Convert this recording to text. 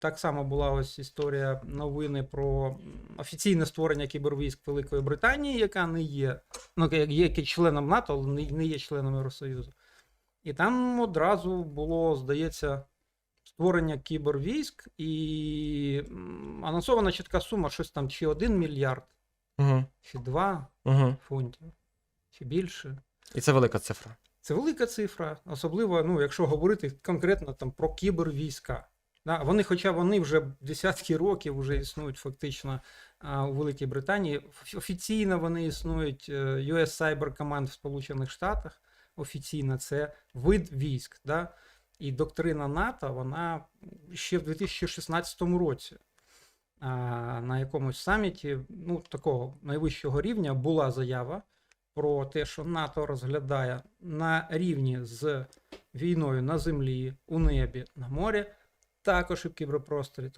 так само була ось історія новини про офіційне створення кібервійськ Великої Британії, яка не є, ну, є членом НАТО, але не, не є членом Євросоюзу. І там одразу було, здається, створення кібервійськ і анонсована чітка сума, щось там чи 1 мільярд, Угу. чи 2 Угу. фунтів, чи більше. І це велика цифра. Це велика цифра, особливо, ну, якщо говорити конкретно там про кібервійська. Вони, хоча вони вже десятки років вже існують фактично у Великій Британії. Офіційно вони існують е, US Cyber Command в Сполучених Штатах. Офіційно це вид військ. Да? І доктрина НАТО, вона ще в 2016 році на якомусь саміті, ну, такого найвищого рівня, була заява про те, що НАТО розглядає на рівні з війною на землі, у небі, на морі, також і в кіберпросторі.